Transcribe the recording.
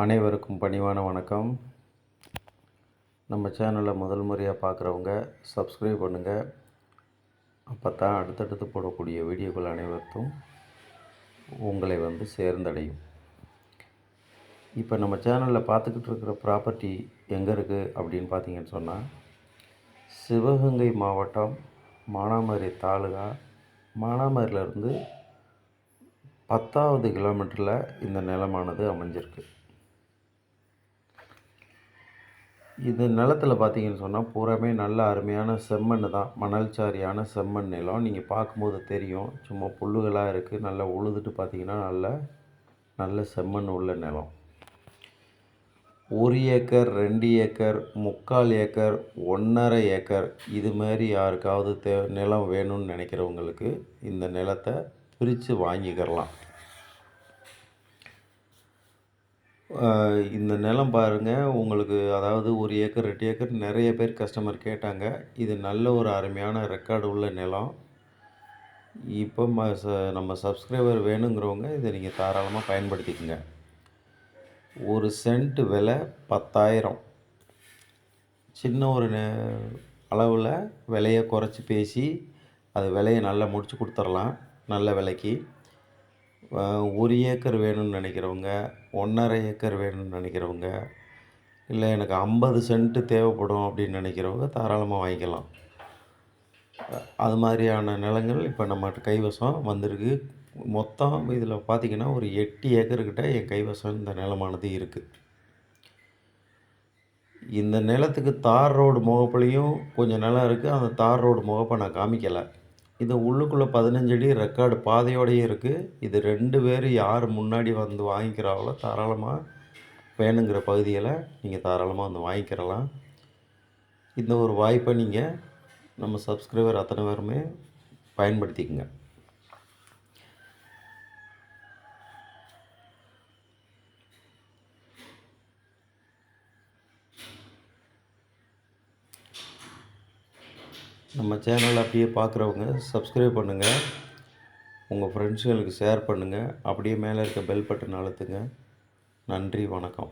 அனைவருக்கும் பணிவான வணக்கம். நம்ம சேனலை முதல் முறையாக பார்க்குறவங்க சப்ஸ்கிரைப் பண்ணுங்கள் அப்போ தான் அடுத்தடுத்து போடக்கூடிய வீடியோக்கள் அனைவருக்கும் உங்களை வந்து சேர்ந்தடையும். இப்போ நம்ம சேனலில் பார்த்துக்கிட்டு இருக்கிற ப்ராப்பர்ட்டி எங்கே இருக்குது அப்படின்னு பார்த்தீங்கன்னு சொன்னால் சிவகங்கை மாவட்டம் மானாமரி தாலுகா மானாமரியிலேருந்து பத்தாவது கிலோமீட்டரில் இந்த நிலமானது அமைஞ்சிருக்கு. இது நிலத்தில் பார்த்தீங்கன்னு சொன்னால் பூராமே நல்ல அருமையான செம்மண் தான். மணல் சாரியான செம்மண் நிலம். நீங்கள் பார்க்கும்போது தெரியும். சும்மா புல்லுகளாக இருக்குது நல்லா உழுதுட்டு பார்த்தீங்கன்னா நல்ல நல்ல செம்மண் உள்ள நிலம். ஒரு ஏக்கர் ரெண்டு ஏக்கர் முக்கால் ஏக்கர் ஒன்றரை ஏக்கர். இது மாதிரி யாருக்காவது தே நிலம் வேணும்னு நினைக்கிறவங்களுக்கு இந்த நிலத்தை பிரித்து வாங்கிக்கிறலாம். இந்த நிலம் பாருங்கள் உங்களுக்கு அதாவது ஒரு ஏக்கர் ரெண்டு ஏக்கர் நிறைய பேர் கஸ்டமர் கேட்டாங்க. இது நல்ல ஒரு அருமையான ரெக்கார்டு உள்ள நிலம். இப்போ ம ச நம்ம சப்ஸ்கிரைபர் வேணுங்கிறவங்க இதை நீங்கள் தாராளமாக பயன்படுத்திக்கோங்க. ஒரு சென்ட் விலை பத்தாயிரம். சின்ன ஒரு அளவில் விலையை குறைச்சி பேசி அது விலையை நல்லா முடித்து கொடுத்துர்லாம் நல்ல விலைக்கு. ஒரு ஏக்கர் வேணும்னு நினைக்கிறவங்க ஒன்றரை ஏக்கர் வேணும்னு நினைக்கிறவங்க இல்லை எனக்கு ஐம்பது சென்ட்டு தேவைப்படும் அப்படின்னு நினைக்கிறவங்க தாராளமாக வாங்கிக்கலாம். அது மாதிரியான நிலங்கள் இப்போ நம்ம கைவசம் வந்திருக்கு. மொத்தம் இதில் பார்த்திங்கன்னா ஒரு எட்டு ஏக்கர்கிட்ட என் கைவசம் இந்த நிலமானது இருக்குது இந்த நிலத்துக்கு தார் ரோடு முகப்புலையும் கொஞ்சம் நிலம் இருக்குது அந்த தார் ரோடு முகப்பை நான் காமிக்கலை. இது உள்ளுக்குள்ளே பதினஞ்சு அடி ரெக்கார்டு பாதையோடையே இருக்குது இது ரெண்டு பேர் யார் முன்னாடி வந்து வாங்கிக்கிறாங்களோ தாராளமாக வேணுங்கிற பகுதியில் நீங்கள் தாராளமாக வந்து வாங்கிக்கிறலாம். இந்த ஒரு வாய்ப்பை நீங்கள் நம்ம சப்ஸ்கிரைபர் அத்தனை பேருமே பயன்படுத்திக்கங்க. நம்ம சேனல் அப்படியே பார்க்குறவங்க சப்ஸ்கிரைப் பண்ணுங்கள் உங்கள் ஃப்ரெண்ட்ஸுகளுக்கு ஷேர் பண்ணுங்கள் அப்படியே மேலே இருக்க பெல் பட்டன் அழுத்துங்க. நன்றி வணக்கம்.